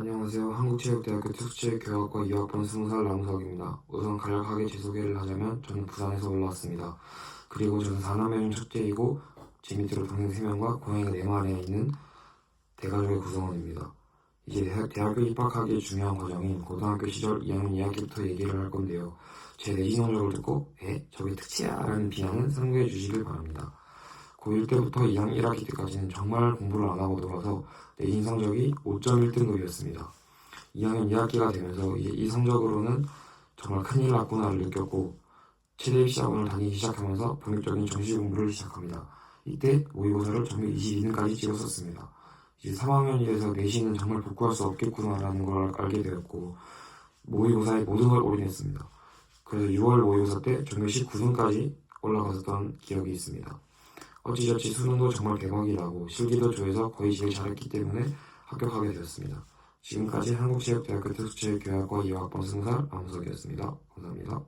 안녕하세요. 한국체육대학교 특수체육교육학과 2학번 20살 남석입니다. 우선 간략하게 제 소개를 하자면 저는 부산에서 올라왔습니다. 그리고 저는 4남매 중 첫째이고 제 밑으로 동생 3명과 고양이가 4마리에 있는 대가족의 구성원입니다. 이제 대학, 대학교 입학하기에 중요한 과정인 고등학교 시절 2학년 2학기부터 얘기를 할 건데요. 제 내신 성적을 듣고 에? 저게 특치야? 라는 비난은 상고해 주시길 바랍니다. 고1 때부터 2학년 1학기 때까지는 정말 공부를 안 하고 놀아서 내신 성적이 5.1등급이었습니다. 2학년 2학기가 되면서 이제 이 성적으로는 정말 큰일 났구나를 느꼈고 최대 입시학원을 다니기 시작하면서 본격적인 정시 공부를 시작합니다. 이때 모의고사를 전교 22등까지 찍었었습니다. 이제 3학년이 돼서 내신은 정말 복구할 수 없겠구나라는 걸 알게 되었고 모의고사에 모든 걸 올인했습니다. 그래서 6월 모의고사 때 전교 19등까지 올라갔었던 기억이 있습니다. 어찌저찌 수능도 정말 대박이라고 실기도 조에서 거의 제일 잘했기 때문에 합격하게 되었습니다. 지금까지 한국체육대학교 특수체육교육학과 2학번 승살 안우석이었습니다. 감사합니다.